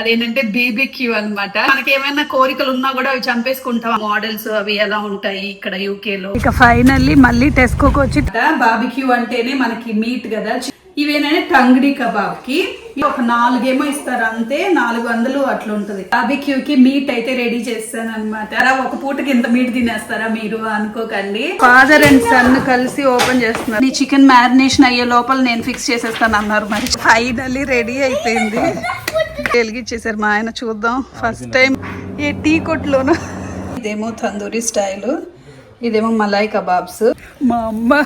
అదేంటంటే బీబీక్యూ అన్నమాట. మనకి ఏమైనా కోరికలు ఉన్నా కూడా అవి చంపేసుకుంటాం. మోడల్స్ అవి ఎలా ఉంటాయి ఇక్కడ యూకే లో. ఇక ఫైనల్లీ మళ్ళీ టెస్కోకి వచ్చి బాబిక్యూ అంటేనే మనకి మీట్ కదా ఇవేనండి తంగిడి కబాబ్కి ఒక నాలుగేమో ఇస్తారు అంతే. నాలుగు వందలు అట్లా ఉంటుంది. బాబిక్యూ కి మీట్ అయితే రెడీ చేస్తాను అనమాట ఒక పూటకి ఇంత మీట్ తినేస్తారా మీరు? అనుకోకండి. ఫాదర్ అండ్ సన్ కలిసి ఓపెన్ చేస్తున్నారు. నీ చికెన్ మ్యారినేషన్ అయ్యే లోపల నేను ఫిక్స్ చేసేస్తాను అన్నారు మరి. ఫైనల్లీ రెడీ అయిపోయింది. వెలిగిచ్చేసారు మా ఆయన చూద్దాం. ఫస్ట్ టైం ఏ టీ కొట్లోను. ఇదేమో తందూరి స్టైల్ ఇదేమో మలాయ్ కబాబ్స్. మా అమ్మ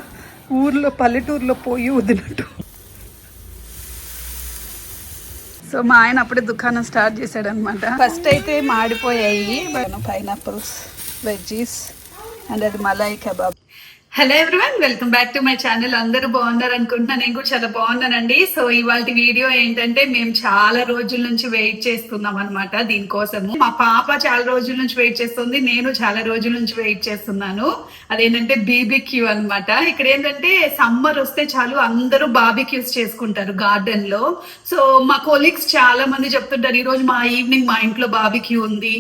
ఊర్లో పల్లెటూరులో పోయి వదినట్టు. సో మా ఆయన అప్పుడే దుకాణం స్టార్ట్ చేశాడు అనమాట ఫస్ట్ అయితే మాడిపోయాయి పైనాపిల్స్ వెజ్జీస్ అండ్ అది malai kebab hello everyone welcome back to my channel అందరూ బాగున్నారు అనుకుంటున్నా నేను కూడా చాలా బాగున్నానండి. సో ఇవాళ వీడియో ఏంటంటే మేము చాలా రోజుల నుంచి వెయిట్ చేస్తున్నాం అనమాట దీనికోసము. మా పాప చాలా రోజుల నుంచి వెయిట్ చేస్తుంది నేను చాలా రోజుల నుంచి వెయిట్ చేస్తున్నాను. అదేంటంటే బీబీక్యూ అన్నమాట. ఇక్కడ ఏంటంటే సమ్మర్ వస్తే చాలు అందరూ బాబీక్యూస్ చేసుకుంటారు గార్డెన్లో సో మా కొలీగ్స్ చాలా మంది చెప్తుంటారు ఈ రోజు మా ఈవినింగ్ మా ఇంట్లో బాబీక్యూ ఉంది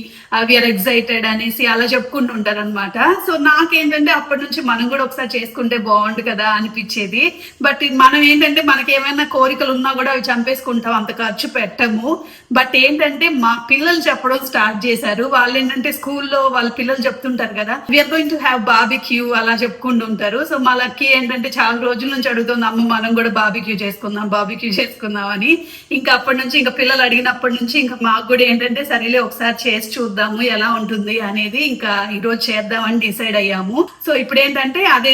వీఆర్ ఎక్సైటెడ్ అనేసి అలా చెప్పుకుంటుంటారు అనమాట సో నాకేంటంటే అప్పటి నుంచి మనం కూడా ఒకసారి చేసుకుంటే బాగుండు కదా అనిపించేది. బట్ మనం ఏంటంటే మనకి ఏమైనా కోరికలు ఉన్నా కూడా అవి చంపేసుకుంటాం అంత ఖర్చు పెట్టము. బట్ ఏంటంటే మా పిల్లలు చెప్పడం స్టార్ట్ చేశారు. వాళ్ళు ఏంటంటే స్కూల్లో వాళ్ళ పిల్లలు చెప్తుంటారు కదా we're going to have barbecue అలా చెప్పుకుంటూ ఉంటారు. సో మా లక్కీ ఏంటంటే చాలా రోజుల నుంచి అడుగుతుంది అమ్మ మనం కూడా బాబిక్యూ చేసుకుందాం బాబిక్యూ చేసుకుందాం అని. ఇంకా అప్పటి నుంచి ఇంకా పిల్లలు అడిగినప్పటి నుంచి ఇంకా మాకు కూడా ఏంటంటే సరేలే ఒకసారి చేసి చూద్దాము ఎలా ఉంటుంది అనేది ఇంకా ఈ రోజు చేద్దామని డిసైడ్ అయ్యాము. సో ఇప్పుడు ఏంటంటే అదే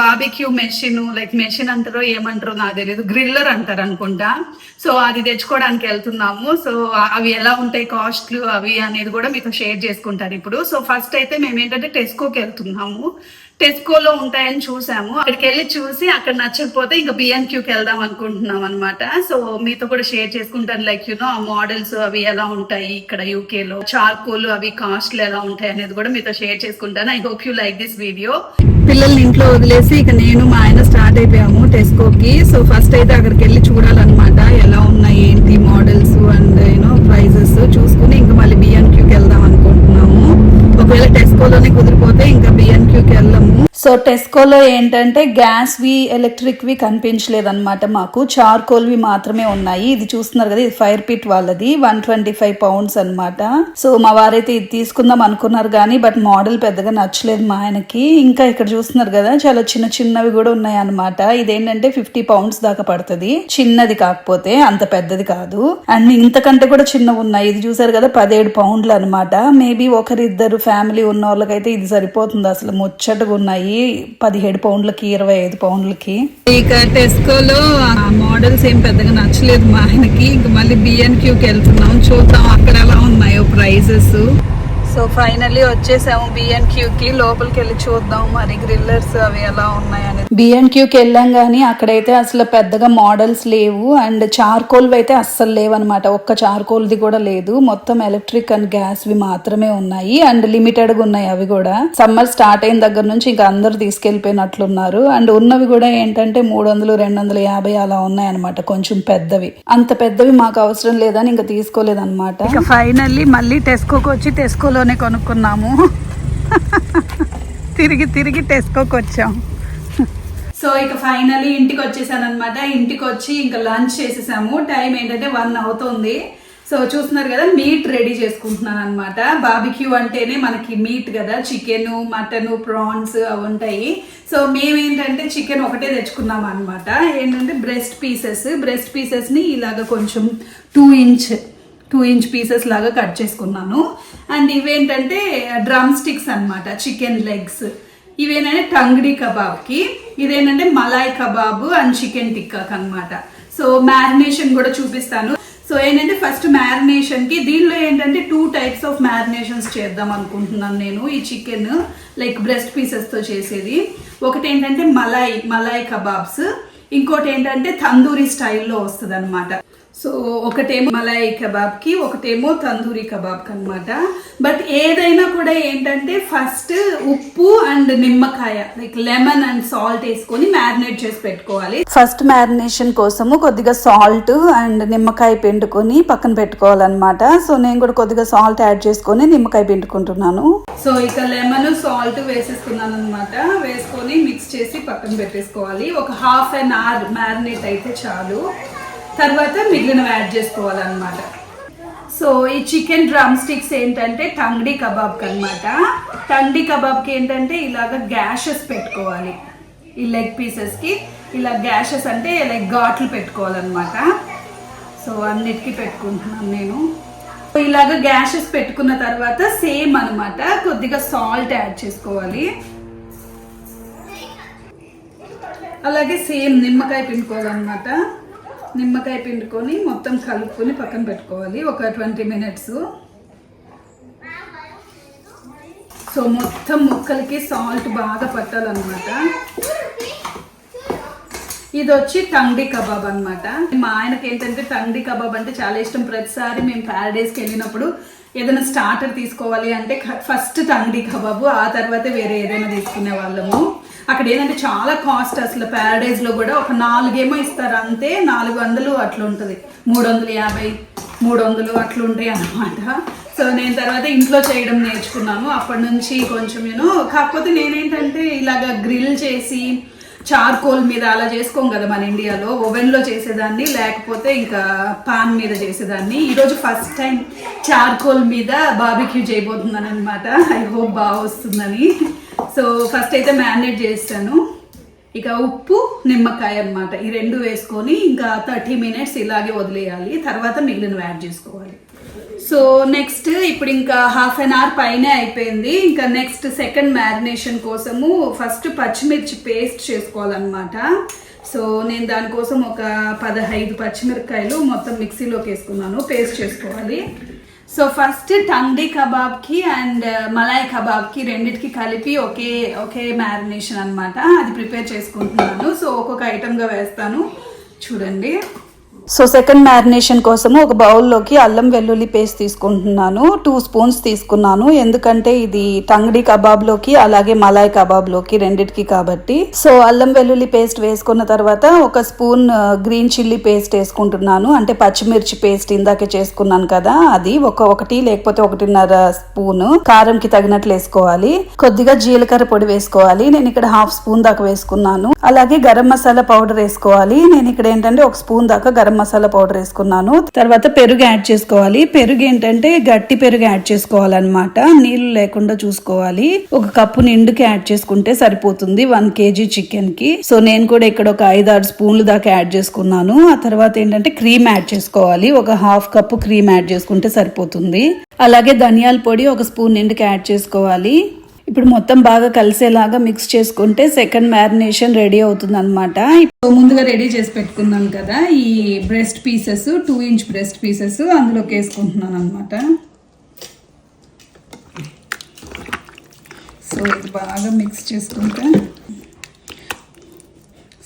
బాబిక్యూ మెషిన్ లైక్ మెషిన్ అంటారో ఏమంటారో నాకు తెలియదు గ్రిల్లర్ అంటారు అనుకుంటా. సో అది తెచ్చుకోవడానికి వెళ్తున్నాము. సో అవి ఎలా ఉంటాయి కాస్ట్లు అవి అనేది కూడా మీతో షేర్ చేసుకుంటారు ఇప్పుడు. సో ఫస్ట్ అయితే మేము ఏంటంటే టెస్కోకి వెళ్తున్నాము. టెస్కోలో ఉంటాయని చూసాము. అక్కడికి వెళ్ళి చూసి అక్కడ నచ్చకపోతే ఇంకా బిఎన్క్యూకి వెళ్దాం అనుకుంటున్నాం అనమాట సో మీతో కూడా షేర్ చేసుకుంటాను. లైక్ యూనో ఆ మోడల్స్ అవి ఎలా ఉంటాయి ఇక్కడ యూకే లో? చార్కోల్ అవి కాస్ట్లు ఎలా ఉంటాయి అనేది కూడా మీతో షేర్ చేసుకుంటాను. I hope you like this video పిల్లల్ని ఇంట్లో వదిలేసి ఇక నేను మా ఆయన స్టార్ట్ అయిపోయాము టెస్కోకి సో ఫస్ట్ అయితే అక్కడికి వెళ్ళి చూడాలన్నమాట. ఎలా ఉన్నాయి ఏంటి మోడల్స్ అండ్ యూనో ప్రైజెస్ చూసుకుని ఇంకా మళ్ళీ బిఎన్క్యూకి వెళ్దాం ఒకవేళ టెస్కోలోనే కుదిరిపోతే ఇంకా బిఎన్క్యూకి వెళ్ళము. సో టెస్కోలో ఏంటంటే గ్యాస్ వి ఎలక్ట్రిక్ వి కనిపించలేదు మాకు. చార్కోల్ వి మాత్రమే ఉన్నాయి. ఇది చూస్తున్నారు కదా ఇది ఫైర్ పిట్ వాళ్ళది వన్ ట్వంటీ ఫైవ్ పౌండ్స్ అనమాట సో మా వారైతే ఇది తీసుకుందాం అనుకున్నారు కానీ బట్ మోడల్ పెద్దగా నచ్చలేదు మా ఆయనకి. ఇంకా ఇక్కడ చూస్తున్నారు కదా చాలా చిన్న చిన్నవి కూడా ఉన్నాయి అనమాట ఇదేంటంటే ఫిఫ్టీ పౌండ్స్ దాకా పడుతుంది. చిన్నది కాకపోతే అంత పెద్దది కాదు. అండ్ ఇంతకంటే కూడా చిన్నవి ఉన్నాయి. ఇది చూసారు కదా పదిహేడు పౌండ్లు అనమాట మేబీ ఒకరిద్దరు ఫ్యామిలీ ఉన్న వాళ్ళకైతే ఇది సరిపోతుంది. అసలు ముచ్చటగా ఉన్నాయి. పదిహేడు పౌండ్లకి ఇరవై ఐదు పౌండ్లకి. ఇక టెస్కోలో మోడల్స్ ఏం పెద్దగా నచ్చలేదు మా ఆయనకి. ఇంక మళ్ళీ బిఎన్ క్యూకి వెళ్తున్నాం. చూద్దాం అక్కడ ఎలా ఉన్నాయో ప్రైజెస్ సో ఫైనల్లీ వచ్చేసాము బిఎన్ క్యూకి లోపలికి వెళ్ళి చూద్దాం మరి గ్రిల్లర్స్ అవి ఎలా ఉన్నాయని. బిఎన్ క్యూకి వెళ్ళాం కానీ అక్కడైతే అసలు పెద్దగా మోడల్స్ లేవు. అండ్ చార్కోల్ అయితే అస్సలు లేవు అనమాట ఒక్క చార్కోల్ది కూడా లేదు. మొత్తం ఎలక్ట్రిక్ అండ్ గ్యాస్ వి మాత్రమే ఉన్నాయి. అండ్ లిమిటెడ్గా ఉన్నాయి అవి కూడా. సమ్మర్ స్టార్ట్ అయిన దగ్గర నుంచి ఇంకా అందరు తీసుకెళ్ళిపోయినట్లున్నారు అండ్ ఉన్నవి కూడా ఏంటంటే మూడు వందలు రెండు వందల యాభై అలా ఉన్నాయి అనమాట కొంచెం పెద్దవి. అంత పెద్దవి మాకు అవసరం లేదని ఇంకా తీసుకోలేదన్నమాట. ఫైనల్లీ మళ్ళీ టెస్కోకి వచ్చి టెస్కోలోనే కొనుక్కున్నాము. తిరిగి తిరిగి టెస్కోకి వచ్చాం. సో ఇక ఫైనలీ ఇంటికి వచ్చేసాను అనమాట ఇంటికి వచ్చి ఇంకా లంచ్ చేసేసాము. టైం ఏంటంటే వన్ అవుతుంది. సో చూస్తున్నారు కదా మీట్ రెడీ చేసుకుంటున్నాను అనమాట బాబిక్యూ అంటేనే మనకి మీట్ కదా. చికెన్ మటన్ ప్రాన్స్ అవి ఉంటాయి. సో మేమేంటంటే చికెన్ ఒకటే తెచ్చుకున్నాం అనమాట ఏంటంటే బ్రెస్ట్ పీసెస్. బ్రెస్ట్ పీసెస్ని ఇలాగ కొంచెం two inch two inch pieces లాగా కట్ చేసుకున్నాను. అండ్ ఇవేంటంటే డ్రమ్ స్టిక్స్ అనమాట చికెన్ లెగ్స్. ఇవేనంటే టంగ్డీ కబాబ్కి ఇదేంటంటే మలాయ్ కబాబ్ అండ్ చికెన్ టిక్కాక్ అనమాట సో మ్యారినేషన్ కూడా చూపిస్తాను. సో ఏంటంటే ఫస్ట్ మ్యారినేషన్కి దీనిలో ఏంటంటే టూ టైప్స్ ఆఫ్ మ్యారినేషన్స్ చేద్దాం అనుకుంటున్నాను నేను ఈ చికెన్ లైక్ బ్రెస్ట్ పీసెస్తో చేసేది. ఒకటి ఏంటంటే మలాయ్ మలాయ్ కబాబ్స్. ఇంకోటి ఏంటంటే తందూరి స్టైల్లో వస్తుంది అనమాట సో ఒకటేమో మలాయి కబాబ్కి ఒకటేమో తందూరి కబాబ్ అన్నమాట బట్ ఏదైనా కూడా ఏంటంటే ఫస్ట్ ఉప్పు అండ్ నిమ్మకాయ లైక్ లెమన్ అండ్ సాల్ట్ వేసుకొని మ్యారినేట్ చేసి పెట్టుకోవాలి. ఫస్ట్ మ్యారినేషన్ కోసము కొద్దిగా సాల్ట్ అండ్ నిమ్మకాయ పిండుకొని పక్కన పెట్టుకోవాలన్నమాట. సో నేను కూడా కొద్దిగా సాల్ట్ యాడ్ చేసుకొని నిమ్మకాయ పిండుకుంటున్నాను. సో ఇక లెమన్ సాల్ట్ వేసేసుకున్నాను అనమాట వేసుకొని మిక్స్ చేసి పక్కన పెట్టేసుకోవాలి. ఒక హాఫ్ అన్ అవర్ మ్యారినేట్ అయితే చాలు. తర్వాత మిగిలినవి యాడ్ చేసుకోవాలన్నమాట. సో ఈ చికెన్ డ్రమ్ స్టిక్స్ ఏంటంటే తంగడి కబాబ్కి అనమాట తంగడి కబాబ్కి ఏంటంటే ఇలాగ గ్యాషెస్ పెట్టుకోవాలి. ఈ లెగ్ పీసెస్కి. ఇలా గ్యాషెస్ అంటే లైక్ ఘాట్లు పెట్టుకోవాలన్నమాట. సో అన్నిటికీ పెట్టుకుంటున్నాను నేను. ఇలాగ గ్యాషెస్ పెట్టుకున్న తర్వాత సేమ్ అనమాట కొద్దిగా సాల్ట్ యాడ్ చేసుకోవాలి. అలాగే సేమ్ నిమ్మకాయ పిండుకోవాలన్నమాట. నిమ్మకాయ పిండుకొని మొత్తం కలుపుకొని పక్కన పెట్టుకోవాలి. ఒక ట్వంటీ మినిట్స్. సో మొత్తం ముక్కలకి సాల్ట్ బాగా పట్టాలన్నమాట. ఇది వచ్చి తండి కబాబ్ అనమాట మా ఆయనకి ఏంటంటే తండి కబాబ్ అంటే చాలా ఇష్టం. ప్రతిసారి మేము ప్యారడైస్కి వెళ్ళినప్పుడు ఏదైనా స్టార్టర్ తీసుకోవాలి అంటే ఫస్ట్ తండి కబాబు ఆ తర్వాతే వేరే ఏదైనా తీసుకునే వాళ్ళము. అక్కడ ఏంటంటే చాలా కాస్ట్ అసలు. ప్యారడైజ్లో కూడా ఒక నాలుగేమో ఇస్తారు. అంతే నాలుగు వందలు అట్లా ఉంటుంది. మూడు వందల యాభై మూడు వందలు అట్లా ఉంటాయి అన్నమాట. సో నేను తర్వాత ఇంట్లో చేయడం నేర్చుకున్నాను. అప్పటి నుంచి కొంచెం నేను కాకపోతే నేనేంటంటే ఇలాగ గ్రిల్ చేసి చార్కోల్ మీద అలా చేసుకోం కదా మన ఇండియాలో. ఓవెన్లో చేసేదాన్ని లేకపోతే ఇంకా పాన్ మీద చేసేదాన్ని. ఈరోజు ఫస్ట్ టైం చార్కోల్ మీద బాబిక్యూ చేయబోతున్నాను అనమాట ఐ హోప్ బాగా వస్తుందని. సో ఫస్ట్ అయితే మ్యారినేట్ చేస్తాను. ఇక ఉప్పు నిమ్మకాయ అన్నమాట. ఈ రెండు వేసుకొని ఇంకా థర్టీ మినిట్స్ ఇలాగే వదిలేయాలి. తర్వాత మిగిలిన యాడ్ చేసుకోవాలి. సో నెక్స్ట్ ఇప్పుడు ఇంకా హాఫ్ అన్ అవర్ పైనే అయిపోయింది. ఇంకా నెక్స్ట్ సెకండ్ మ్యారినేషన్ కోసము ఫస్ట్ పచ్చిమిర్చి పేస్ట్ చేసుకోవాలన్నమాట. సో నేను దానికోసం ఒక పదహైదు పచ్చిమిరపకాయలు మొత్తం మిక్సీలోకి వేసుకున్నాను. పేస్ట్ చేసుకోవాలి. సో ఫస్ట్ టంగ్డీ కబాబ్కి అండ్ మలాయ్ కబాబ్కి రెండిటికి కలిపి ఒకే ఒకే మ్యారినేషన్ అనమాట అది ప్రిపేర్ చేసుకుంటున్నాను. సో ఒక్కొక్క ఐటమ్గా వేస్తాను. చూడండి. సో సెకండ్ మ్యారినేషన్ కోసము ఒక బౌల్లోకి అల్లం వెల్లుల్లి పేస్ట్ తీసుకుంటున్నాను టూ స్పూన్స్ తీసుకున్నాను ఎందుకంటే ఇది తంగడి కబాబ్లోకి అలాగే మలాయ్ కబాబ్లోకి రెండిటికి కాబట్టి సో అల్లం వెల్లుల్లి పేస్ట్ వేసుకున్న తర్వాత ఒక స్పూన్ గ్రీన్ చిల్లీ పేస్ట్ వేసుకుంటున్నాను అంటే పచ్చిమిర్చి పేస్ట్ ఇందాకే చేసుకున్నాను కదా అది ఒక ఒకటి లేకపోతే ఒకటిన్నర స్పూన్ కారంకి తగినట్లు వేసుకోవాలి కొద్దిగా జీలకర్ర పొడి వేసుకోవాలి నేను ఇక్కడ హాఫ్ స్పూన్ దాకా వేసుకున్నాను అలాగే గరం మసాలా పౌడర్ వేసుకోవాలి నేను ఇక్కడ ఏంటంటే ఒక స్పూన్ దాకా గరం మసాలా పౌడర్ వేసుకున్నాను. తర్వాత పెరుగు యాడ్ చేసుకోవాలి. పెరుగు ఏంటంటే గట్టి పెరుగు యాడ్ చేసుకోవాలన్నమాట. నీళ్ళు లేకుండా చూసుకోవాలి. ఒక కప్పు నిండుకి యాడ్ చేసుకుంటే సరిపోతుంది. వన్ కేజీ చికెన్కి సో నేను కూడా ఇక్కడ ఒక ఐదు ఆరు స్పూన్లు దాకా యాడ్ చేసుకున్నాను. ఆ తర్వాత ఏంటంటే క్రీమ్ యాడ్ చేసుకోవాలి. ఒక హాఫ్ కప్పు క్రీమ్ యాడ్ చేసుకుంటే సరిపోతుంది. అలాగే ధనియాల పొడి ఒక స్పూన్ నిండుకి యాడ్ చేసుకోవాలి. ఇప్పుడు మొత్తం బాగా కలిసేలాగా మిక్స్ చేసుకుంటే సెకండ్ మ్యారినేషన్ రెడీ అవుతుంది అనమాట ముందుగా రెడీ చేసి పెట్టుకున్నాను కదా ఈ breast pieces two inch breast pieces అందులోకి వేసుకుంటున్నాను అనమాట సో ఇది బాగా మిక్స్ చేసుకుంటే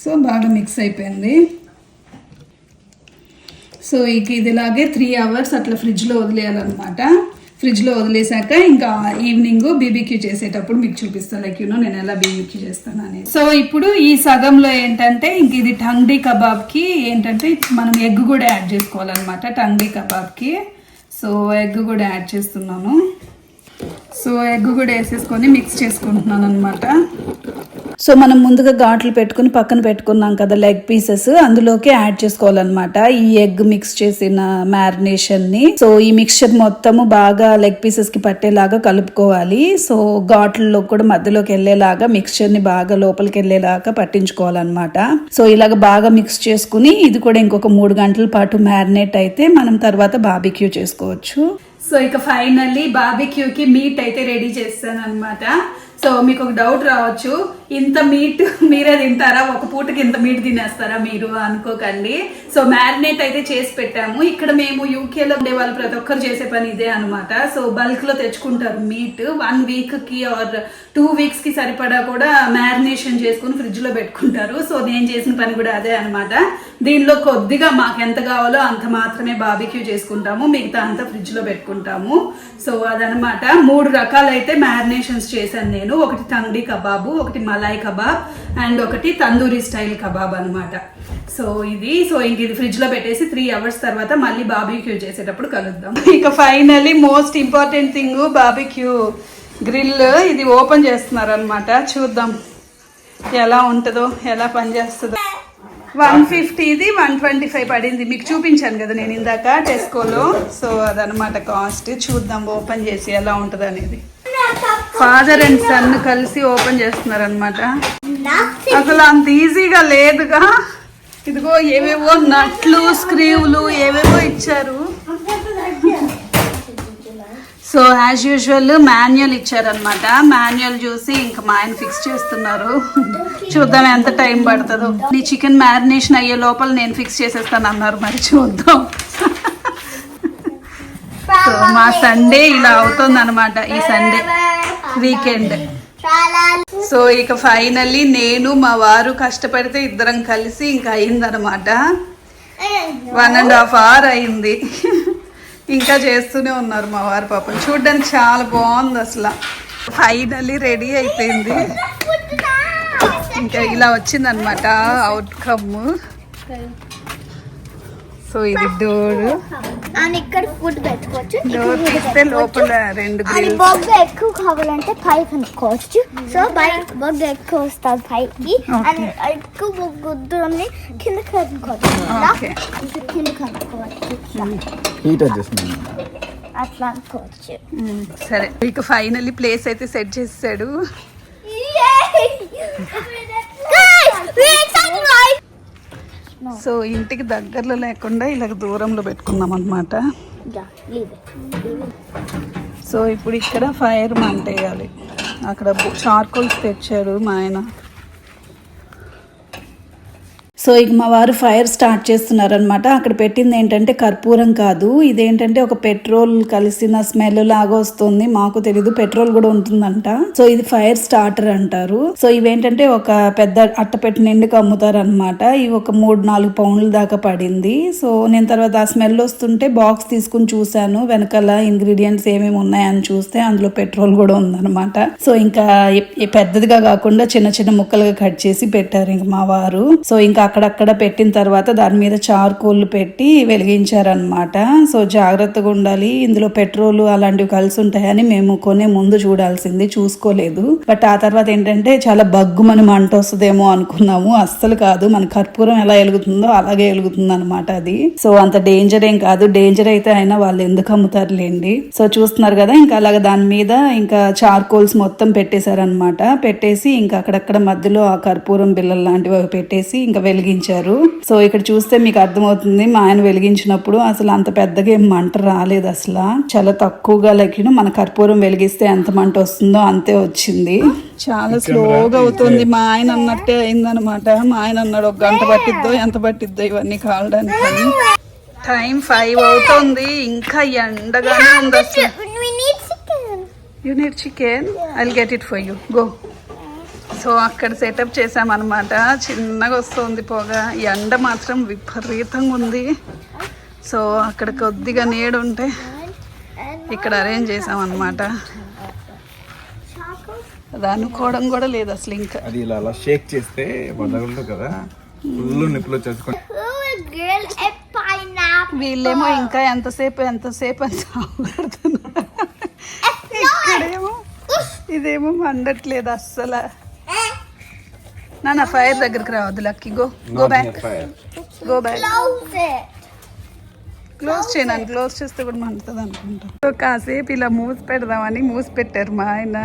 సో బాగా మిక్స్ అయిపోయింది. సో ఇక ఇదిలాగే త్రీ అవర్స్ అట్లా ఫ్రిడ్జ్లో వదిలేయాలన్నమాట. ఫ్రిడ్జ్లో వదిలేసాక ఇంకా ఈవినింగ్ బీబీక్యూ చేసేటప్పుడు మీకు చూపిస్తాను. లైక్ యూనో నేను ఎలా బీబీక్యూ చేస్తాను అనేది. సో ఇప్పుడు ఈ సగంలో ఏంటంటే ఇంక ఇది టంగ్డీ కబాబ్కి ఏంటంటే మనం ఎగ్ కూడా యాడ్ చేసుకోవాలన్నమాట టంగ్డీ కబాబ్కి. సో ఎగ్ కూడా యాడ్ చేస్తున్నాను. సో ఎగ్ కూడా వేసేసుకొని మిక్స్ చేసుకుంటున్నాను అనమాట సో మనం ముందుగా ఘాట్లు పెట్టుకుని పక్కన పెట్టుకున్నాం కదా లెగ్ పీసెస్ అందులోకి యాడ్ చేసుకోవాలన్నమాట. ఈ ఎగ్ మిక్స్ చేసిన మ్యారినేషన్ని. సో ఈ మిక్చర్ మొత్తము బాగా లెగ్ పీసెస్కి పట్టేలాగా కలుపుకోవాలి. సో ఘాట్లలో కూడా మధ్యలోకి వెళ్ళేలాగా మిక్చర్ని బాగా లోపలికి వెళ్ళేలాగా పట్టించుకోవాలన్నమాట. సో ఇలాగ బాగా మిక్స్ చేసుకుని ఇది కూడా ఇంకొక మూడు గంటల పాటు మ్యారినేట్ అయితే మనం తర్వాత బాబిక్యూ చేసుకోవచ్చు. సో ఇక ఫైనల్లీ బాబిక్యూకి మీట్ అయితే రెడీ చేస్తాను అనమాట సో మీకు ఒక డౌట్ రావచ్చు ఇంత మీట్ మీరే తింటారా? ఒక పూటకి ఇంత మీట్ తినేస్తారా మీరు? అనుకోకండి. సో మ్యారినేట్ అయితే చేసి పెట్టాము. ఇక్కడ మేము యూకేలో ఉండే వాళ్ళు ప్రతి ఒక్కరు చేసే పని ఇదే అనమాట సో బల్క్లో తెచ్చుకుంటారు మీట్ వన్ వీక్కి ఆర్ టూ వీక్స్కి సరిపడా కూడా మ్యారినేషన్ చేసుకుని ఫ్రిడ్జ్లో పెట్టుకుంటారు. సో నేను చేసిన పని కూడా అదే అనమాట దీనిలో కొద్దిగా మాకు ఎంత కావాలో అంత మాత్రమే బాబిక్యూ చేసుకుంటాము. మిగతా అంతా ఫ్రిడ్జ్లో పెట్టుకుంటాము. సో అదనమాట మూడు రకాలైతే మ్యారినేషన్స్ చేశాను నేను. ఒకటి తంగడి కబాబు ఒకటి మలాయ్ కబాబ్ అండ్ ఒకటి తందూరి స్టైల్ కబాబ్ అనమాట సో ఇది సో ఇంక ఇది ఫ్రిడ్జ్లో పెట్టేసి త్రీ అవర్స్ తర్వాత మళ్ళీ బాబీక్యూ చేసేటప్పుడు కలుద్దాం. ఇక finally most important thing barbecue grill ఇది ఓపెన్ చేస్తున్నారు అనమాట చూద్దాం ఎలా ఉంటుందో ఎలా పనిచేస్తుందో వన్ ఫిఫ్టీది వన్ ట్వంటీ ఫైవ్ పడింది. మీకు చూపించాను కదా నేను ఇందాక టెస్కోలో సో అదనమాట కాస్ట్ చూద్దాం ఓపెన్ చేసి ఎలా ఉంటుంది అనేది ఫాదర్ అండ్ సన్ కలిసి ఓపెన్ చేస్తున్నారు అనమాట అసలు అంత ఈజీగా లేదుగా. ఇదిగో ఏవేవో నట్లు స్క్రీవ్లు ఏవేవో ఇచ్చారు. సో యాజ్ యూజువల్ మాన్యువల్ ఇచ్చారనమాట మాన్యువల్ చూసి ఇంకా మా ఆయన ఫిక్స్ చేస్తున్నారు. చూద్దాం ఎంత టైం పడుతుందో. నీ చికెన్ మ్యారినేషన్ అయ్యే లోపల నేను ఫిక్స్ చేసేస్తాను అన్నారు మరి చూద్దాం. సో మా సండే ఇలా అవుతుంది అనమాట ఈ సండే వీకెండ్ సో ఇక ఫైనల్లీ నేను మా వారు కష్టపడితే ఇద్దరం కలిసి ఇంకా అయిందనమాట వన్ అండ్ హాఫ్ అవర్ అయింది. ఇంకా చేస్తూనే ఉన్నారు మా వారు పాపం. చూడడానికి చాలా బాగుంది అసలు. ఫైనల్లీ రెడీ అయిపోయింది. ఇంకా ఇలా వచ్చిందనమాట అవుట్కమ్ సో ఇది డోర్. అని ఇక్కడ ఫుడ్ పెట్టుకోవచ్చు. డోర్ తీస్తే లోపల రెండు బొగ్గ ఎక్కువ కావాలంటే పై కనుక్కోవచ్చు సో పై బొగ్గ ఎక్కువ వస్తుంది పైకి అని ఎక్కువ బొగ్గ వద్దుని కింద కనుక్కోవచ్చు కింద కనుక్కోవచ్చు అడ్జస్ట్మెంట్ అట్లా అనుకోవచ్చు. మ్మ్, సరే. ఇక ఫైనల్లీ ప్లేస్ అయితే సెట్ చేసాడు సో ఇంటికి దగ్గరలో లేకుండా ఇలా దూరంలో పెట్టుకున్నాం అనమాట సో ఇప్పుడు ఇక్కడ ఫైర్ మంటేయాలి అక్కడ చార్కోల్స్ తెచ్చారు మా ఆయన. సో ఇక మా వారు ఫైర్ స్టార్ట్ చేస్తున్నారనమాట అక్కడ పెట్టింది ఏంటంటే కర్పూరం కాదు. ఇదేంటంటే ఒక పెట్రోల్ కలిసిన స్మెల్ లాగా వస్తుంది. మాకు తెలీదు. పెట్రోల్ కూడా ఉంటుందంట. సో ఇది ఫైర్ స్టార్టర్ అంటారు. సో ఇవేంటంటే ఒక పెద్ద అట్టపెట్టి నిండుకు అమ్ముతారనమాట ఇవి ఒక మూడు నాలుగు పౌండ్ల దాకా పడింది. సో నేను తర్వాత ఆ స్మెల్ వస్తుంటే బాక్స్ తీసుకుని చూశాను. వెనకాల ఇంగ్రీడియంట్స్ ఏమేమి ఉన్నాయని చూస్తే అందులో పెట్రోల్ కూడా ఉందన్నమాట. సో ఇంకా పెద్దదిగా కాకుండా చిన్న చిన్న ముక్కలుగా కట్ చేసి పెట్టారు ఇంక మా వారు. సో ఇంకా అక్కడక్కడ పెట్టిన తర్వాత దాని మీద చార్కోల్ పెట్టి వెలిగించారనమాట సో జాగ్రత్తగా ఉండాలి. ఇందులో పెట్రోల్ అలాంటివి కలిసి ఉంటాయని మేము కొనే ముందు చూడాల్సింది చూసుకోలేదు. బట్ ఆ తర్వాత ఏంటంటే చాలా బగ్గు మనం మంట వస్తుందేమో అనుకున్నాము. అస్సలు కాదు. మన కర్పూరం ఎలా వెలుగుతుందో అలాగే వెలుగుతుంది అనమాట అది. సో అంత డేంజర్ ఏం కాదు. డేంజర్ అయితే అయినా వాళ్ళు ఎందుకు అమ్ముతారులేండి? సో చూస్తున్నారు కదా ఇంకా అలాగ దాని మీద ఇంకా చార్కోల్స్ మొత్తం పెట్టేశారనమాట పెట్టేసి ఇంకా అక్కడక్కడ మధ్యలో ఆ కర్పూరం బిల్లలు లాంటివి పెట్టేసి ఇంకా వెలిగి వెలిగించారు. సో ఇక్కడ చూస్తే మీకు అర్థమవుతుంది మా ఆయన వెలిగించినప్పుడు అసలు అంత పెద్దగా ఏం మంట రాలేదు అసలు. చాలా తక్కువగా లెక్కిన మన కర్పూరం వెలిగిస్తే ఎంత మంట వస్తుందో అంతే వచ్చింది. చాలా స్లోగా అవుతుంది. మా ఆయన అన్నట్టే అయిందనమాట మా ఆయన అన్నాడు ఒక గంట పట్టిద్దో ఎంత పట్టిద్దో ఇవన్నీ కావడానికి టైం ఫైవ్ అవుతుంది. ఇంకా ఎండగానే ఉంది అసలు. You need chicken I get it for you go so అక్కడ సెటప్ చేసామన్నమాట చిన్నగా వస్తుంది పొగ. ఎండ మాత్రం విపరీతంగా ఉంది. సో అక్కడ కొద్దిగా నీడు ఉంటే ఇక్కడ అరేంజ్ చేసామన్నమాట అది అనుకోవడం కూడా లేదు అసలు ఇంకా. అది ఇలా అలా షేక్ చేస్తే వదలదు కదా. ఫుల్ నిప్పులో? వీళ్ళేమో ఇంకా ఎంతసేపు ఎంతసేపు అని సాగుతున్నారు ఇక్కడేమో ఇదేమో మండట్లేదు అస్సలు. నా ఫైర్ దగ్గరికి రావద్దు Lucky. Go go back. Go back. Close చేయను క్లోజ్ చేస్తే కూడా మండుతుంది అనుకుంటా. సో కాసేపు ఇలా మూసి పెడదామని మూసి పెట్టారు మా ఆయన.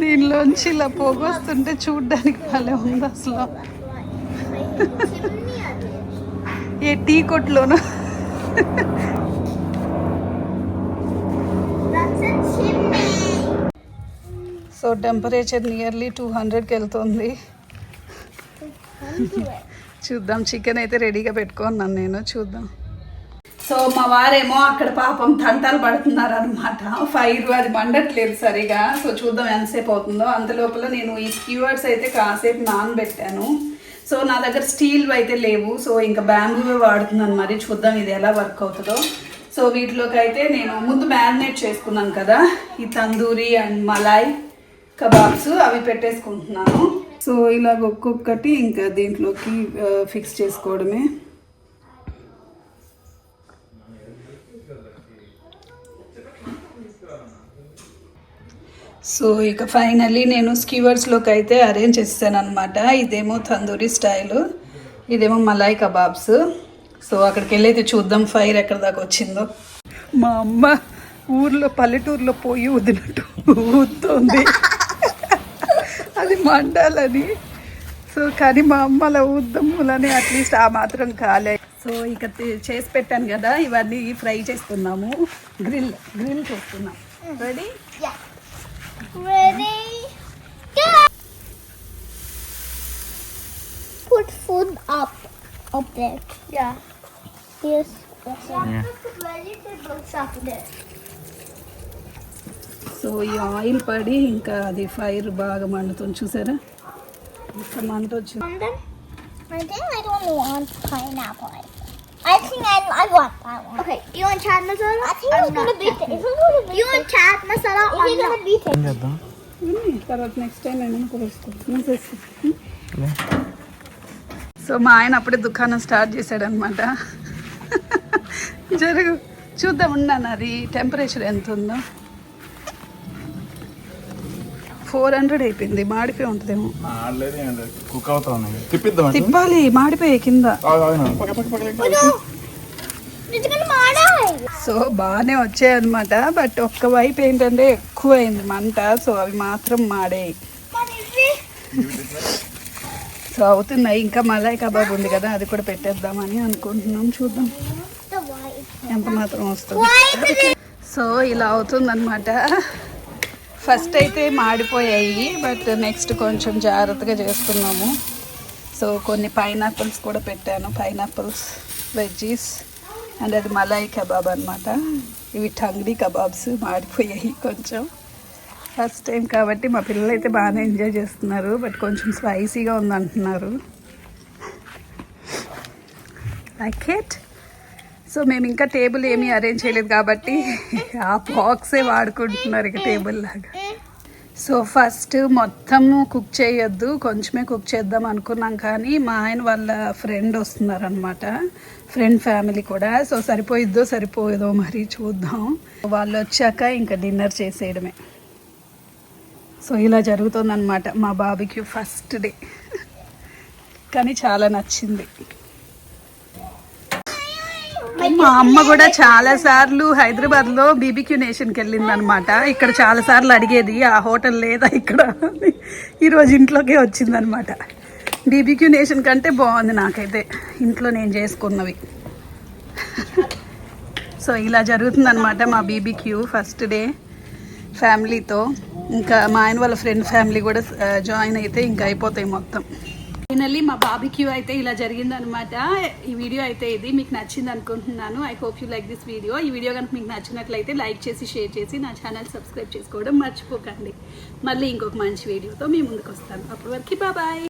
దీనిలోంచి ఇలా పొగొస్తుంటే చూడ్డానికి భలే ఉంది అసలు. ఏ టీ కొట్లోనూ. సో టెంపరేచర్ నియర్లీ టూ హండ్రెడ్కి వెళ్తుంది. చూద్దాం చికెన్ అయితే రెడీగా పెట్టుకున్నాను నేను చూద్దాం. సో మా వారేమో అక్కడ పాపం తంటాలు పడుతున్నారు అనమాట ఫైర్ అది మండట్లేదు సరిగా. సో చూద్దాం ఎంతసేపు అవుతుందో. అంత లోపల నేను ఈ స్క్యూవర్స్ అయితే కాసేపు నానబెట్టాను. సో నా దగ్గర స్టీల్ అయితే లేవు. సో ఇంకా బ్యాంబూవే వాడుతున్నాను మరి. చూద్దాం ఇది ఎలా వర్క్ అవుతుందో. సో వీటిలోకి అయితే నేను ముందు మ్యారినేట్ చేసుకున్నాను కదా. ఈ తందూరి అండ్ మలాయ్ కబాబ్స్ అవి పెట్టేసుకుంటున్నాను. సో ఇలాగ ఒక్కొక్కటి ఇంకా దీంట్లోకి ఫిక్స్ చేసుకోవడమే. సో ఇక ఫైనల్లీ నేను స్కీవర్స్లోకి అయితే అరేంజ్ చేస్తాను అనమాట ఇదేమో తందూరి స్టైల్ ఇదేమో మలాయ్ కబాబ్స్. సో అక్కడికి వెళ్ళి అయితే చూద్దాం ఫైర్ ఎక్కడ దాకా వచ్చిందో. మా అమ్మ ఊర్లో పల్లెటూరులో పోయి వదినట్టు ఊదుతోంది అది మండాలని సో కానీ మా అమ్మ అలా ఊద్దమ్ములని అట్లీస్ట్ ఆ మాత్రం కాలే సో ఇక చేసి పెట్టాను కదా ఇవన్నీ ఫ్రై చేస్తున్నాము గ్రిల్ గ్రిల్ చేస్తున్నాం ready! Put food up. Up there. Yeah. Yes. Yeah. Vegetables up there. So ఈ ఆయిల్ పడి ఇంకా అది ఫైర్ బాగా మండుతుంది చూసారా? ఇంకా మంట సో మా ఆయన అప్పుడే దుకాణం స్టార్ట్ చేశాడు అనమాట జరుగు. చూద్దాం ఉన్నాను అది టెంపరేచర్ ఎంత ఉందో ఫోర్ హండ్రెడ్ అయిపోయింది. మాడిపోయి ఉంటుందేమో. కుక్ అవుతా ఉన్నాయి తిప్పిద్దాం అటు. తిప్పాలి మాడిపోయి కింద. సో బాగానే వచ్చాయి అనమాట బట్ ఒక్క వైపు ఏంటంటే ఎక్కువ అయింది మంట. సో అవి మాత్రం మాడాయి it? సో అవుతున్నాయి. ఇంకా మలాయ్ కబాబ్ ఉంది కదా అది కూడా పెట్టేద్దామని అనుకుంటున్నాం. చూద్దాం. ఎంత మాత్రం వస్తుంది? సో ఇలా అవుతుందన్నమాట. ఫస్ట్ అయితే మాడిపోయాయి బట్ నెక్స్ట్ కొంచెం జాగ్రత్తగా చేస్తున్నాము సో కొన్ని పైనాపిల్స్ కూడా పెట్టాను పైనాపిల్స్ వెజ్జీస్ అండ్ అది మలాయ్ కబాబ్ అనమాట ఇవి టంగ్డీ కబాబ్స్ మాడిపోయాయి కొంచెం. ఫస్ట్ టైం కాబట్టి మా పిల్లలు అయితే బాగానే ఎంజాయ్ చేస్తున్నారు బట్ కొంచెం స్పైసీగా ఉందంటున్నారు. లైక్ ఇట్ సో మేము ఇంకా టేబుల్ ఏమీ అరేంజ్ చేయలేదు కాబట్టి ఆ బాక్సే వాడుకుంటున్నారు ఇక టేబుల్ లాగా. సో ఫస్ట్ మొత్తము కుక్ చేయొద్దు కొంచెమే కుక్ చేద్దాం అనుకున్నాం కానీ మా ఆయన వాళ్ళ ఫ్రెండ్ వస్తున్నారనమాట ఫ్రెండ్ ఫ్యామిలీ కూడా. సో సరిపోయిద్దో సరిపోయేదో మరి చూద్దాం. వాళ్ళు వచ్చాక ఇంకా డిన్నర్ చేసేయడమే. సో ఇలా జరుగుతుందన్నమాట మా బాబుకి ఫస్ట్ డే. కానీ చాలా నచ్చింది. మా అమ్మ కూడా చాలా సార్లు హైదరాబాద్లో బీబీక్యూ నేషన్కి వెళ్ళింది అనమాట ఇక్కడ చాలా సార్లు అడిగేది ఆ హోటల్ లేదా ఇక్కడ? అని. ఈ రోజు ఇంట్లోకే వచ్చింది అనమాట బీబీక్యూ నేషన్ కంటే బాగుంది నాకైతే. ఇంట్లో నేను చేసుకున్నవి. సో ఇలా జరుగుతుంది అనమాట మా బీబీక్యూ ఫస్ట్ డే ఫ్యామిలీతో. ఇంకా మా ఆయన వాళ్ళ ఫ్రెండ్ ఫ్యామిలీ కూడా జాయిన్ అయితే ఇంకా అయిపోతాయి మొత్తం. ఫైనల్లీ మా బాబిక్యూ అయితే ఇలా జరిగింది అనమాట ఈ వీడియో అయితే ఇది మీకు నచ్చింది అనుకుంటున్నాను. I hope you like this video ఈ వీడియో కనుక మీకు నచ్చినట్లయితే లైక్ చేసి షేర్ చేసి నా ఛానల్ సబ్స్క్రైబ్ చేసుకోవడం మర్చిపోకండి. మళ్ళీ ఇంకొక మంచి వీడియోతో మీ ముందుకు వస్తాను. అప్పటి వరకు బాబాయ్